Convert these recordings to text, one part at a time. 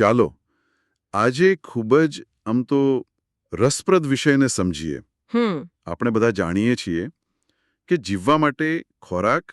ચાલો આજે ખૂબ જ આમ તો રસપ્રદ વિષયને સમજીએ. આપણે બધા જાણીએ છીએ કે જીવવા માટે ખોરાક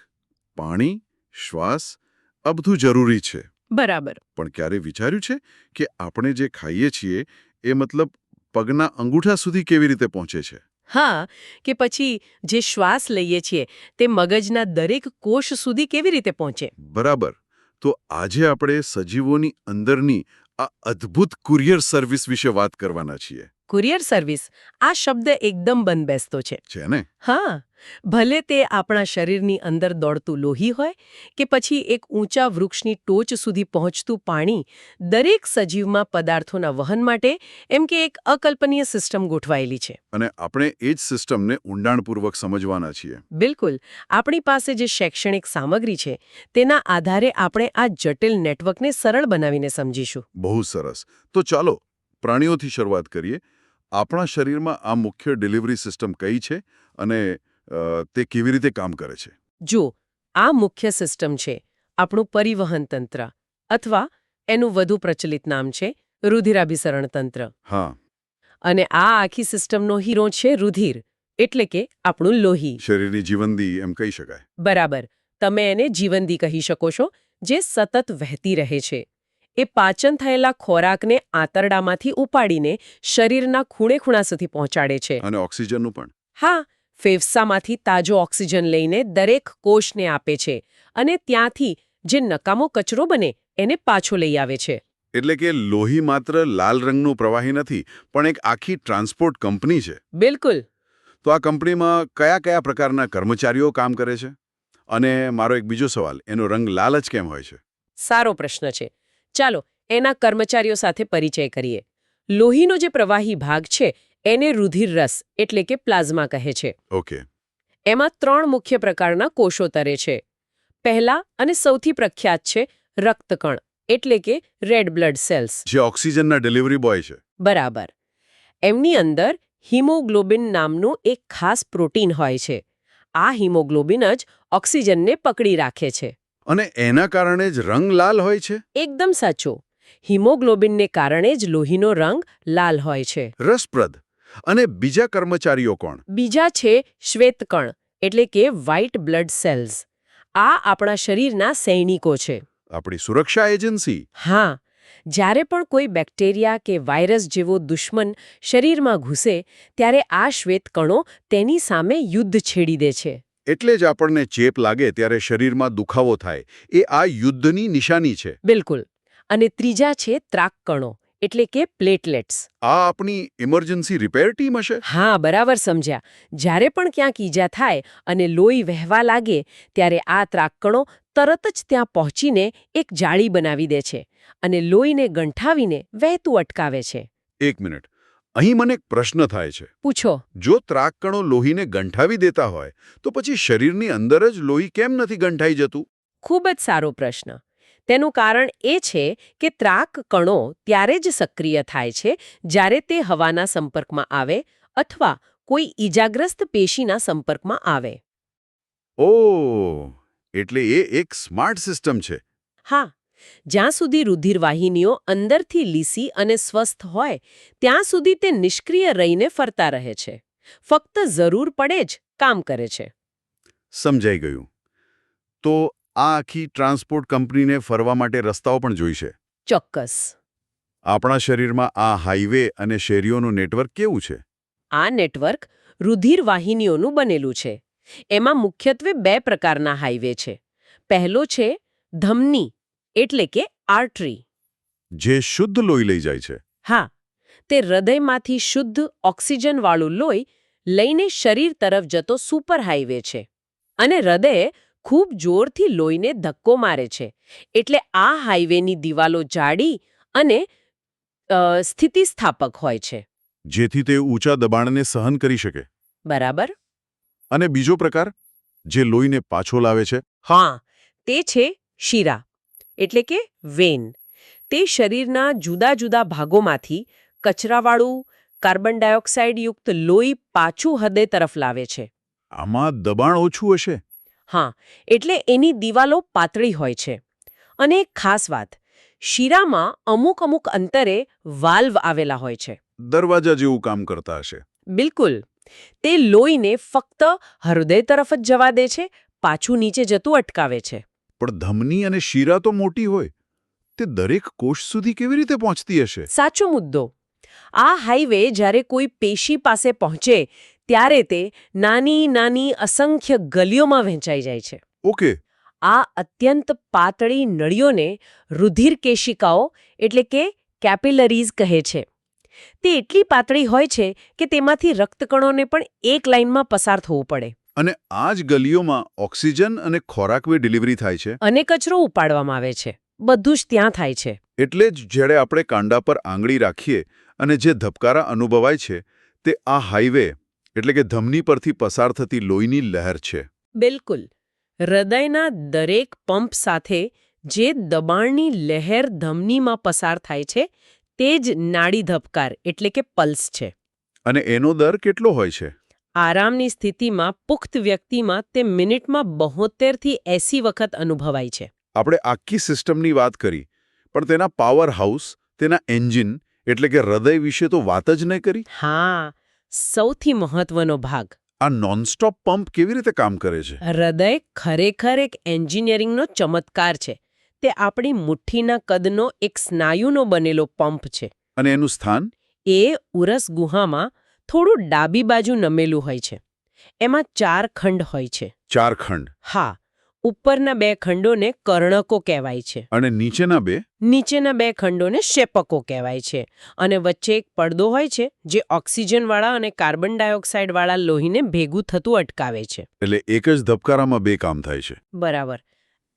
પાણી શ્વાસ આ બધું જરૂરી છે. બરાબર. પણ ક્યારે વિચાર્યું છે કે આપણે જે ખાઈએ છીએ એ મતલબ પગના અંગૂઠા સુધી કેવી રીતે પહોંચે છે? હા કે પછી જે શ્વાસ લઈએ છીએ તે મગજના દરેક કોષ સુધી કેવી રીતે પહોંચે? બરાબર. તો આજે આપણે સજીવોની અંદરની આ અદ્ભુત કુરિયર સર્વિસ વિશે વાત કરવાના છીએ. કુરિયર સર્વિસ આ શબ્દ એકદમ બંધબેસતો છે. છે ને? હા ભલે તે આપણા શરીરની અંદર દોડતું લોહી હોય કે પછી એક ઊંચા વૃક્ષની ટોચ સુધી પહોંચતું પાણી દરેક સજીવમાં પદાર્થોના વહન માટે એમ કે એક અકલ્પનીય સિસ્ટમ ગોઠવાયેલી છે. અને આપણે એ જ સિસ્ટમને ઊંડાણપૂર્વક સમજવાના છીએ. બિલકુલ. આપણી પાસે જે શૈક્ષણિક સામગ્રી છે તેના આધારે આપણે આ જટિલ નેટવર્કને સરળ બનાવીને સમજીશું. બહુ સરસ. તો ચાલો પ્રાણીઓથી શરૂઆત કરીએ. આપણા શરીરમાં આ મુખ્ય ડિલિવરી સિસ્ટમ કઈ છે અને તે કેવી રીતે કામ કરે છે? જો આ મુખ્ય સિસ્ટમ છે આપણું પરિવહન તંત્ર અથવા એનું વધુ પ્રચલિત નામ છે રુધિરાભિસરણ તંત્ર. હા. અને આ આખી સિસ્ટમનો હીરો છે રુધિર એટલે કે આપણું લોહી. શરીરની જીવનદી એમ કહી શકાય. બરાબર. તમે એને જીવનદી કહી શકો છો જે સતત વહેતી રહે છે. એ પાચન થયેલા ખોરાકને આંતરડામાંથી ઉપાડીને શરીરના ખૂણે ખૂણા સુધી પહોંચાડે છે. અને ઓક્સિજનનું પણ. હા ફેફસામાંથી તાજો ઓક્સિજન લઈને દરેક કોષને આપે છે અને ત્યાંથી જે નકામો કચરો બને એને પાછો લઈ આવે છે. એટલે કે લોહી માત્ર લાલ રંગનું પ્રવાહી નથી પણ એક આખી ટ્રાન્સપોર્ટ કંપની છે. બિલકુલ. તો આ કંપનીમાં કયા કયા પ્રકારના કર્મચારીઓ કામ કરે છે? અને મારો એક બીજો સવાલ એનો રંગ લાલ જ કેમ હોય છે? સારો પ્રશ્ન છે. ચાલો એના કર્મચારીઓ સાથે પરિચય કરીએ. લોહીનો જે પ્રવાહી ભાગ છે એને રુધિર રસ એટલે કે પ્લાઝમા કહે છે. ઓકે. એમાં ત્રણ મુખ્ય પ્રકારના કોષો તરે છે. પહેલા અને સૌથી પ્રખ્યાત છે રક્તકણ એટલે કે રેડ બ્લડ સેલ્સ. જે ઓક્સિજનના ડિલિવરી બોય છે. બરાબર. એમની અંદર હિમોગ્લોબિન નામનું એક ખાસ પ્રોટીન હોય છે. આ હિમોગ્લોબિન જ ઓક્સિજનને પકડી રાખે છે. અને એના કારણે જ રંગ લાલ હોય છે? એકદમ સાચો. હિમોગ્લોબિનને કારણે જ લોહીનો રંગ લાલ હોય છે. રસપ્રદ. અને બીજા કર્મચારીઓ કોણ? બીજા છે શ્વેતકણ એટલે કે વ્હાઇટ બ્લડ સેલ્સ. આ આપણા શરીરના સૈનિકો છે. આપણી સુરક્ષા એજન્સી. હા. જ્યારે પણ કોઈ બેક્ટેરિયા કે વાયરસ જેવો દુશ્મન શરીરમાં ઘૂસે ત્યારે આ શ્વેતકણો તેની સામે યુદ્ધ છેડી દે છે. એટલે જ આપણને ચેપ લાગે ત્યારે શરીરમાં દુખાવો થાય. એ આ યુદ્ધની નિશાની છે. બિલકુલ. અને ત્રીજા છે ત્રાકકણો એટલે કે પ્લેટલેટ્સ. આ આપણી ઇમરજન્સી રિપેર ટીમ હશે? હા બરાબર સમજ્યા. જ્યારે પણ ક્યાંક ઈજા થાય અને લોહી વહેવા લાગે ત્યારે આ ત્રાકકણો તરત જ ત્યાં પહોંચીને એક જાળી બનાવી દે છે અને લોહીને ગંઠાવીને વહેતું અટકાવે છે. એક મિનિટ. અહીં મને એક પ્રશ્ન થાય છે. પૂછો. જો ત્રાકકણો લોહીને ગંઠાવી દેતા હોય તો પછી શરીરની અંદર જ લોહી કેમ નથી ગંઠાઈ જતું? ખૂબ જ સારો પ્રશ્ન. તેનું કારણ એ છે કે ત્રાક કણો ત્યારે જ સક્રિય થાય છે જ્યારે તે હવાના સંપર્કમાં આવે અથવા કોઈ ઈજાગ્રસ્ત પેશીના સંપર્કમાં આવે. ઓ એટલે એ એક સ્માર્ટ સિસ્ટમ છે. હા. જ્યાં સુધી રુધિરવાહિનીઓ અંદરથી લીસી અને સ્વસ્થ હોય ત્યાં સુધી તે નિષ્ક્રિય રહીને ફરતા રહે છે. ફક્ત જરૂર પડે જ કામ કરે છે. સમજાઈ ગયું. તો આ આખી ટ્રાન્સપોર્ટ કંપનીને ફરવા માટે રસ્તાઓ પણ જોઈશે ચોક્કસ. આપણા શરીરમાં આ હાઈવે અને શેરીઓનું નેટવર્ક કેવું છે? આ નેટવર્ક રુધિરવાહિનીઓનું બનેલું છે. એમાં મુખ્યત્વે બે પ્રકારના હાઈવે છે. પહેલો છે ધમની એટલે કે આર્ટરી જે શુદ્ધ લોહી લઈ જાય છે. હા તે હૃદયમાંથી શુદ્ધ ઓક્સિજનવાળું લોહી લઈને શરીર તરફ જતો સુપર હાઈવે છે. અને હૃદય ખૂબ જોરથી લોહીને ધક્કો મારે છે. એટલે આ હાઈવેની દિવાલો જાડી અને સ્થિતિસ્થાપક હોય છે. જેથી તે ઊંચા દબાણને સહન કરી શકે. બરાબર? અને બીજો પ્રકાર જે લોહીને પાછો લાવે છે. હા તે છે શીરા. એટલે કે વેન. તે શરીરના જુદા જુદા ભાગોમાંથી કચરાવાળું કાર્બન ડાયોક્સાઇડ યુક્ત લોહી પાછું હૃદય તરફ લાવે છે. આમાં દબાણ ઓછું હશે? હા એટલે એની દિવાલો પાતળી હોય છે. અને ખાસ વાત શીરામાં અમુક અમુક અંતરે વાલ્વ આવેલા હોય છે. દરવાજા જેવું કામ કરતા હશે. બિલકુલ. તે લોહીને ફક્ત હૃદય તરફ જ જવા દે છે પાછું નીચે જતું અટકાવે છે. પણ ધમની અને શીરા તો મોટી હોય. તે દરેક કોષ સુધી કેવી રીતે પહોંચતી હશે? સાચો મુદ્દો. આ હાઈવે જ્યારે કોઈ પેશી પાસે પહોંચે ત્યારે તે નાની નાની અસંખ્ય ગલીઓમાં વહેંચાઈ જાય છે. ઓકે. આ અત્યંત પાતળી નળીઓને રુધિર કેશિકાઓ એટલે કે કેપિલરીઝ કહે છે. તે એટલી પાતળી હોય છે કે તેમાંથી રક્તકણોને પણ એક લાઇનમાં પસાર થવું પડે. અને આ જ ગલીઓમાં ઓક્સિજન અને ખોરાકવી ડિલિવરી થાય છે. અને કચરો ઉપાડવામાં આવે છે. બધું જ ત્યાં થાય છે. એટલે જ જ્યારે આપણે કાંડા પર આંગળી રાખીએ અને જે ધબકારા અનુભવાય છે તે આ હાઈવે એટલે કે ધમની પરથી પસાર થતી લોહીની લહેર છે. બિલકુલ. હૃદયના દરેક પંપ સાથે જે દબાણની લહેર ધમનીમાં પસાર થાય છે તે જ નાડી ધબકાર એટલે કે પલ્સ છે. અને એનો દર કેટલો હોય છે? આરામની સ્થિતિમાં પુખ્ત વ્યક્તિમાં તે મિનિટમાં બહોત્તેરથી એસી વખત અનુભવાય છે. આપણે આખી સિસ્ટમની વાત કરી પણ તેના પાવર હાઉસ તેના એન્જિન એટલે કે હૃદય વિશે તો વાત જ નહીં કરી? હા સૌથી મહત્વનો ભાગ. આ નોનસ્ટોપ પંપ કેવી રીતે કામ કરે છે? હૃદય ખરેખર એક એન્જિનિયરિંગનો ચમત્કાર છે. તે આપણી મુઠ્ઠીના કદનો એક સ્નાયુનો બનેલો પંપ છે. અને એનું સ્થાન? એ ઉરસ ગુહામાં થોડું ડાબી બાજુ નમેલું હોય છે. એમાં ચાર ખંડ હોય છે. ચાર ખંડ. હા ઉપરના બે ખંડોને કર્ણકો કહેવાય છે. અને નીચેના બે? નીચેના બે ખંડોને શેપકો કહેવાય છે. અને વચ્ચે એક પડદો હોય છે જે ઓક્સિજનવાળા અને કાર્બન ડાયોક્સાઇડવાળા લોહીને ભેગું થતું અટકાવે છે. એટલે એક જ ધબકારામાં બે કામ થાય છે. બરાબર.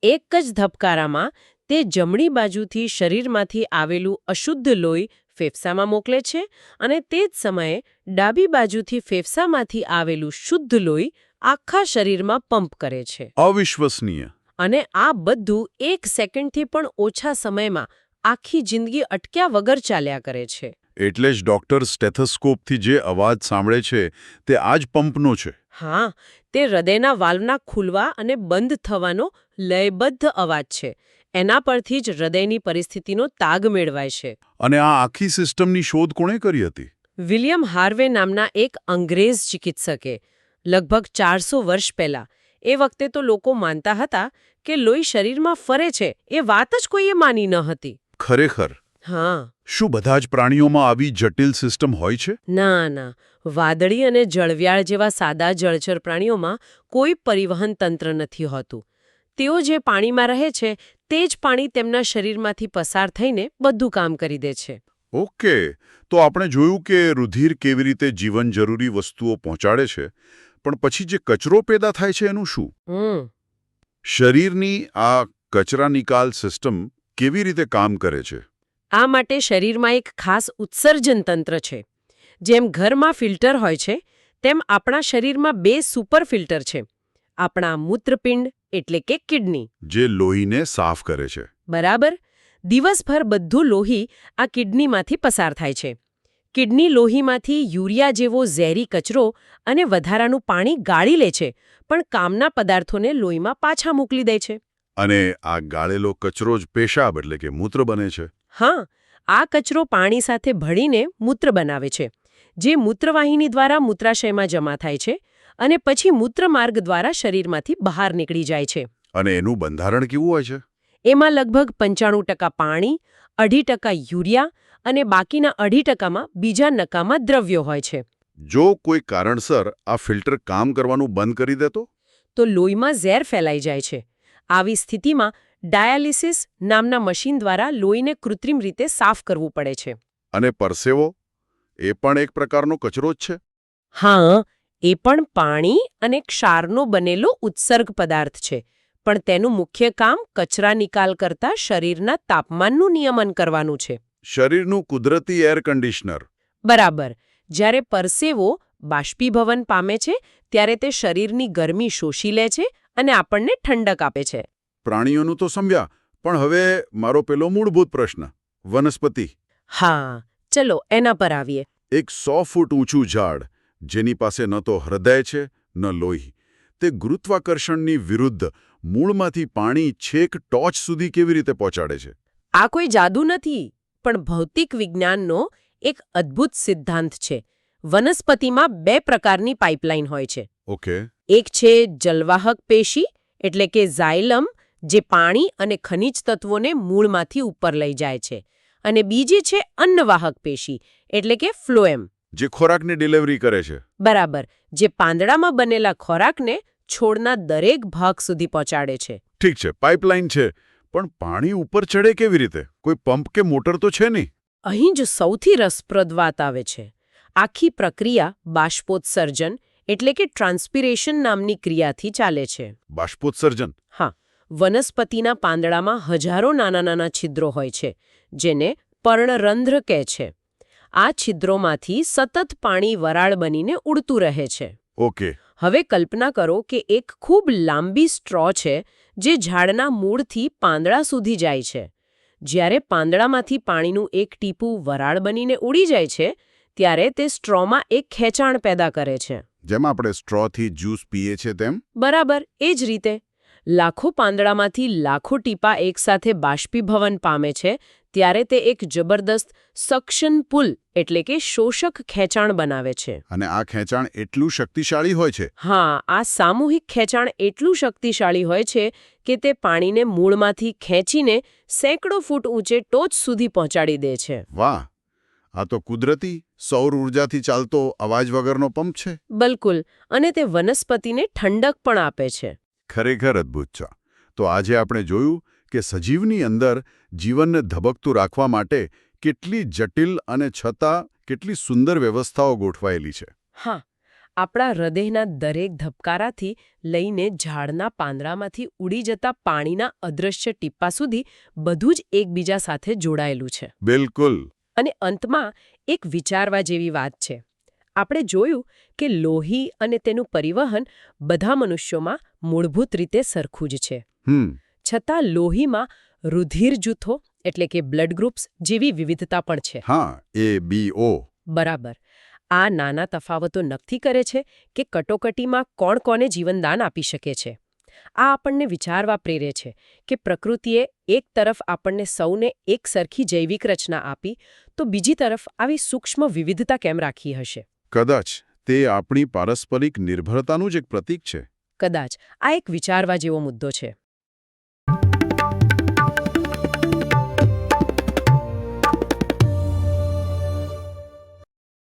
એક જ ધબકારામાં તે જમણી બાજુથી શરીરમાંથી આવેલું અશુદ્ધ લોહી ફેફસામાં મોકલે છે અને તે જ સમયે ડાબી બાજુથી ફેફસામાંથી આવેલું શુદ્ધ લોહી આખા શરીરમાં પંપ કરે છે. અવિશ્વસનીય. અને આ બધું એક સેકન્ડથી પણ ઓછા સમયમાં આખી જિંદગી અટક્યા વગર ચાલ્યા કરે છે. એટલે જ ડોક્ટર સ્ટેથોસ્કોપથી જે અવાજ સાંભળે છે તે આ જ પંપનો છે. હા તે હૃદયના વાલ્વના ખુલવા અને બંધ થવાનો લયબદ્ધ અવાજ છે. એના પરથી જ હૃદયની પરિસ્થિતિનો તાગ મેળવાય છે. અને આ આખી સિસ્ટમની શોધ કોણે કરી હતી? વિલિયમ હાર્વે નામના એક અંગ્રેજ ચિકિત્સકે લગભગ ચારસો વર્ષ પહેલા. એ વખતે તો લોકો માનતા હતા કે લોહી શરીરમાં ફરે છે એ વાત જ કોઈએ માની ન હતી. ખરેખર? હા. શું બધા જ પ્રાણીઓમાં આવી જટિલ સિસ્ટમ હોય છે? ના ના. વાદળી અને જળવ્યાળ જેવા સાદા જળચર પ્રાણીઓમાં કોઈ પરિવહન તંત્ર નથી હોતું. તેઓ જે પાણીમાં રહે છે તે જ પાણી તેમના શરીરમાંથી પસાર થઈને બધું કામ કરી દે છે. ઓકે તો આપણે જોયું કે રુધિર કેવી રીતે જીવન જરૂરી વસ્તુઓ પહોંચાડે છે પણ પછી જે કચરો પેદા થાય છે એનું શું? શરીરની આ કચરા નિકાલ સિસ્ટમ કેવી રીતે કામ કરે છે? આ માટે શરીરમાં એક ખાસ ઉત્સર્જન તંત્ર છે. જેમ ઘરમાં ફિલ્ટર હોય છે તેમ આપણા શરીરમાં બે સુપર ફિલ્ટર છે. આપણા મૂત્રપિંડ એટલે કે કિડની. જે લોહીને સાફ કરે છે. બરાબર? દિવસભર બધું લોહી આ કિડનીમાંથી પસાર થાય છે. કિડની લોહીમાંથી યુરિયા જેવો ઝેરી કચરો અને વધારાનું પાણી ગાળી લે છે પણ કામના પદાર્થોને લોહીમાં પાછા મોકલી દે છે. અને આ ગાળેલો કચરો જ પેશાબ એટલે કે મૂત્ર બને છે. હા આ કચરો પાણી સાથે ભળીને મૂત્ર બનાવે છે જે મૂત્રવાહિની દ્વારા મૂત્રાશયમાં જમા થાય છે અને પછી મૂત્રમાર્ગ દ્વારા શરીરમાંથી બહાર નીકળી જાય છે. અને એનું બંધારણ કેવું હોય છે? એમાં લગભગ પંચાણું ટકા પાણી અઢી ટકા યુરિયા અને બાકીના અઢી ટકામાં બીજા નકામા દ્રવ્યો હોય છે. જો કોઈ કારણસર આ ફિલ્ટર કામ કરવાનું બંધ કરી દે તો? તો લોહીમાં ઝેર ફેલાઈ જાય છે. આવી સ્થિતિમાં ડાયાલિસિસ નામના મશીન દ્વારા લોહીને કૃત્રિમ રીતે સાફ કરવું પડે છે. અને પરસેવો? એ પણ એક પ્રકારનો કચરો જ છે? હા એ પણ પાણી અને ક્ષારનો બનેલો ઉત્સર્ગ પદાર્થ છે પણ તેનું મુખ્ય કામ કચરા નિકાલ કરતા શરીરના તાપમાનનું નિયમન કરવાનું છે. શરીરનું કુદરતી એર કન્ડિશનર બરાબર. જ્યારે પરસેવો બાષ્પીભવન પામે છે ત્યારે તે શરીરની ગરમી શોષી લે છે અને આપણને ઠંડક આપે છે. પ્રાણીઓનું તો સમજ્યા પણ હવે મારો પેલો મૂળભૂત પ્રશ્ન વનસ્પતિ. હા ચલો એના પર આવીએ. એક સો ફૂટ ઊંચું ઝાડ જેની પાસે ન તો હૃદય છે ન લોહી. તે ગુરુત્વાકર્ષણની વિરુદ્ધ મૂળમાંથી પાણી છેક ટોચ સુધી કેવી રીતે પહોંચાડે છે? આ કોઈ જાદુ નથી પણ ભૌતિક વિજ્ઞાનનો એક અદ્ભુત સિદ્ધાંત છે. વનસ્પતિમાં બે પ્રકારની પાઇપલાઇન હોય છે. ઓકે. એક છે જલવાહક પેશી એટલે કે ઝાયલમ જે પાણી અને ખનિજ તત્વોને મૂળમાંથી ઉપર લઈ જાય છે. અને બીજી છે અન્નવાહક પેશી એટલે કે ફ્લોએમ. જે ખોરાકની ડિલિવરી કરે છે. બરાબર. જે પાંદડામાં બનેલા ખોરાકને છોડના દરેક ભાગ સુધી પહોંચાડે છે. ઠીક છે પાઇપલાઇન છે પણ પાણી ઉપર ચડે કેવી રીતે? કોઈ પંપ કે મોટર તો છે નહીં? અહીં જ સૌથી રસપ્રદ વાત આવે છે. આખી પ્રક્રિયા બાષ્પોત્સર્જન એટલે કે ટ્રાન્સપિરેશન નામની ક્રિયાથી ચાલે છે. બાષ્પોત્સર્જન? હા વનસ્પતિના પાંદડામાં હજારો નાના નાના છિદ્રો હોય છે જેને પર્ણરંધ્ર કહે છે. આ છિદ્રોમાંથી સતત પાણી વરાળ બનીને ઉડતું રહે છે. ઓકે. હવે કલ્પના કરો કે એક ખૂબ લાંબી સ્ટ્રો છે જે ઝાડના મૂળથી પાંદડા સુધી જાય છે. જ્યારે પાંદડામાંથી પાણીનું એક ટીપું વરાળ બનીને ઉડી જાય છે ત્યારે તે સ્ટ્રોમાં એક ખેંચાણ પેદા કરે છે. જેમ આપણે સ્ટ્રોથી જ્યુસ પીએ છે તેમ? બરાબર એ જ રીતે. લાખો પાંદડામાંથી લાખો ટીપા એકસાથે બાષ્પીભવન પામે છે ત્યારે તે એક જબરદસ્ત સક્શન પુલ એટલે કે શોષક ખેંચાણ બનાવે છે. અને આ ખેંચાણ એટલું શક્તિશાળી હોય છે? હા આ સામૂહિક ખેંચાણ એટલું શક્તિશાળી હોય છે કે તે પાણીને મૂળમાંથી ખેંચીને સેંકડો ફૂટ ઊંચે ટોચ સુધી પહોંચાડી દે છે. વાહ! આ તો કુદરતી સૌર ઉર્જાથી ચાલતો અવાજ વગરનો પંપ છે. બિલકુલ અને તે વનસ્પતિને ઠંડક પણ આપે છે. ખરેખર અદ્ભુત છે. તો આજે આપણે જોયું કે સજીવની અંદર જીવનને ધબકતું રાખવા માટે કેટલી જટિલ અને છતાં કેટલી સુંદર વ્યવસ્થાઓ ગોઠવાયેલી છે. હા આપણા હૃદયના દરેક ધબકારાથી લઈને ઝાડના પાંદડામાંથી ઉડી જતા પાણીના અદૃશ્ય ટીપ્પા સુધી બધું જ એકબીજા સાથે જોડાયેલું છે. બિલકુલ. અને અંતમાં એક વિચારવા જેવી વાત છે. આપણે જોયું કે લોહી અને તેનું પરિવહન બધા મનુષ્યોમાં મૂળભૂત રીતે સરખું જ છે. હમ. છતાં લોહીમાં રુધિર જૂથો એટલે કે બ્લડ ગ્રુપ્સ જેવી વિવિધતા પણ છે. હા એ બી ઓ. બરાબર. આ નાના તફાવતો નક્કી કરે છે કે કટોકટીમાં કોણ કોને જીવનદાન આપી શકે છે. આ આપણને વિચારવા પ્રેરે છે કે પ્રકૃતિએ એક તરફ આપણને સૌને એક સરખી જૈવિક રચના આપી તો બીજી તરફ આવી સૂક્ષ્મ વિવિધતા કેમ રાખી હશે? કદાચ તે આપણી પારસ્પરિક નિર્ભરતાનું જ એક પ્રતીક છે. કદાચ. આ એક વિચારવા જેવો મુદ્દો છે.